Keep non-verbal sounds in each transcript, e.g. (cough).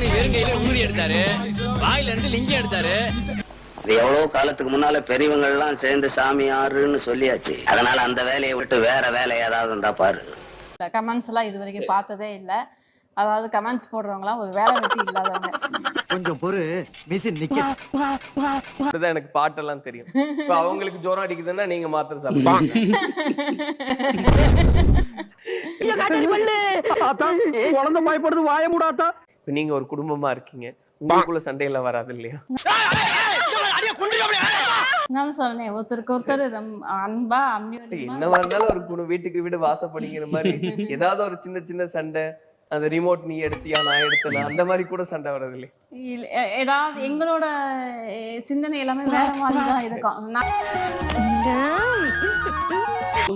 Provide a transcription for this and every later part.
சாமி வெறுங்கையில ஊதி எடுத்தாரு. வாயில இருந்து லிங்கம் எடுத்தாரு. இது எவ்வளவு காலத்துக்கு முன்னால பெரியவங்க எல்லாம் சேர்ந்து சாமியாருன்னு சொல்லியாச்சு. அதனால அந்த வேலையை விட்டு வேற வேலை ஏதாவது இருந்தா பாரு. கமெண்ட்ஸ் எல்லாம் இது வரைக்கும் பார்த்ததே இல்ல. அதாவது கமெண்ட்ஸ் போடுறவங்கலாம் ஒரு வேலை வெட்டி இல்லாதவங்க. கொஞ்சம் பொறு மிஷின் நிக்க எனக்கு பாட்டெல்லாம் தெரியும். இப்ப அவங்களுக்கு ஜுரம் அடிக்குதுன்னா நீங்க மாத்திரை சாப்பிடுங்க. குழந்தை பயப்படுது வாய மூடாத்தா இப்ப நீங்க ஒரு குடும்பமா இருக்கீங்க. உங்களுக்குள்ள சண்டையெல்லாம் வராது இல்லையா? நான் சொன்னேன் ஒருத்தருக்கு ஒருத்தர் அன்பா என்னவா இருந்தாலும் ஒரு குடு வீட்டுக்கு வீடு வாசப்படிங்கிற மாதிரி ஏதாவது ஒரு சின்ன சின்ன சண்டை அந்த ரிமோட் நீ எடுத்தியா நான் எடுத்தனா அந்த மாதிரி கூட சண்டை வர்றது இல்லையா? இல்ல, ஏதாவது எங்களோட சிந்தனை எல்லாமே வேற மாதிரி தான் இருக்கும்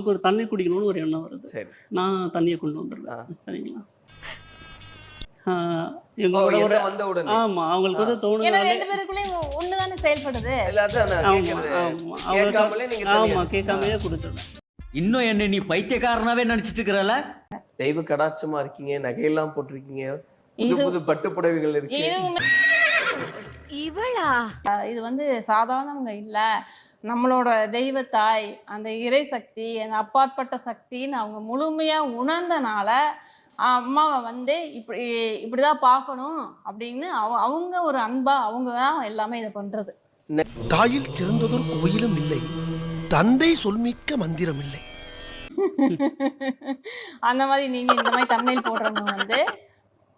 ஒரு தண்ணி குடிக்கணும்னு ஒரு எண்ணம் வருது. சரி. நான் தண்ணியை கொண்டு. வந்துடுறேன். சரிங்களா? எங்களோட ஒரு என்ன வந்த உடனே? ஆமா அவங்களுக்கு வந்து ஏன்னா தோணுது ரெண்டு பேருக்குள்ளேயும் ஒண்ணுதானே செயல்படுது? ஆமா கேட்காமலே இன்னும் என்ன நீ பைத்தியக்காரனாவே நினைச்சிட்டு இருக்கிறல தெய்வ கடாட்சமா இருக்கீங்க நகையெல்லாம் போட்டிருக்கீங்க புது இது- புது பட்டு புடவைகள் இருக்கு. இது வந்து சாதாரணவங்க இல்ல. நம்மளோட தெய்வத்தாய் அந்த இறை சக்தி அந்த அப்பாற்பட்ட சக்தின்னு அவங்க முழுமையா உணர்ந்தனால அம்மாவை வந்து இப்படி இப்படிதான் பார்க்கணும் அப்படின்னு அவ- அவங்க ஒரு அன்பா அவங்க தான் எல்லாமே இதை பண்றது. தாயில் சிறந்ததொரு கோயிலும் இல்லை. தந்தை சொல்மிக்க மந்திரம் இல்லை. (laughs) அந்த மாதிரி நீங்க இந்த மாதிரி தமிழ் போடுறவங்க வந்து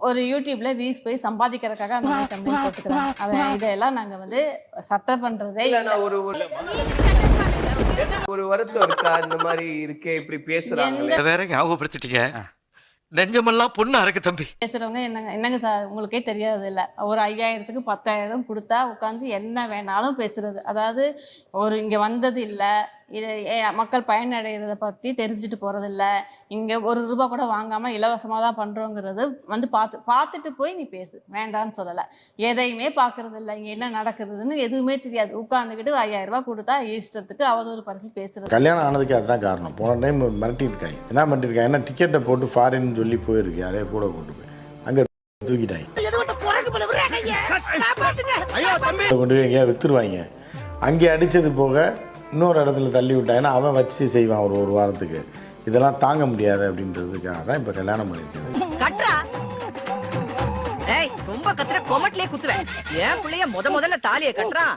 ஒரு யூடியூப்ல வியூஸ் போய் சம்பாதிக்கிறதுக்காக அந்த மாதிரி தமிழ் போட்டுக்கிறாங்க. அதை இதெல்லாம் நாங்க வந்து சட்டை பண்றதே இல்ல இல்ல. நான் ஒரு ஒரு ஒரு வருத்தம் இருக்கா? இந்த மாதிரி இருக்கே இப்படி பேசுறாங்களே. வேற ஞாபகப்படுத்திட்டீங்க. நெஞ்சமெல்லாம் பொண்ணு அறக்கு தம்பி. பேசுறவங்க என்னங்க என்னங்க சார் உங்களுக்கே தெரியாது இல்ல ஒரு ஐயாயிரத்துக்கு பத்தாயிரம் கொடுத்தா உட்காந்து என்ன வேணாலும் பேசுறது. அதாவது ஒரு இங்க வந்தது இல்லை இது ஏ- மக்கள் பயனடைகிறத பத்தி தெரிஞ்சுட்டு போறது இல்ல இங்க ஒரு ரூபாய் கூட வாங்காம இலவசமா தான் பண்றோங்கிறது வந்து பார்த்து பார்த்துட்டு போய் நீ பேசு. வேண்டான்னு சொல்லல. எதையுமே பாக்குறது இல்ல இங்க என்ன நடக்குதுன்னு எதுவுமே தெரியாது. உட்காந்துக்கிட்டு ஐயாயிரம் ரூபாய் கொடுத்தா இஷ்டத்துக்கு அவதூறு பரப்பி பேசுறது. கல்யாணம் ஆனதுக்கு அதுதான் காரணம். போன டைம் மிரட்டிருக்காங்க என்ன பண்ணிருக்காங்க ஏன்னா டிக்கெட்டை போட்டு ஃபாரின் சொல்லி போயிருக்கு. யாரையோ கூட கொண்டு போய். அங்கே தூக்கிட்டாங்க. கொண்டு போய் எங்கேயா வித்துருவாங்க. அங்கே அடிச்சது போக இன்னொரு இடத்துல தள்ளி விட்டாங்கன்னா அவன் வச்சு செய்வான் ஒரு ஒரு வாரத்துக்கு. இதெல்லாம் தாங்க முடியாது அப்படின்றதுக்காக தான் இப்போ கல்யாணம் பண்ணியிருக்கேன். ஏய் ரொம்ப கத்துற கொமட்லயே குத்துவேன். ஏன் பிள்ளைய முத முதல்ல தாலியை கட்டுறான்.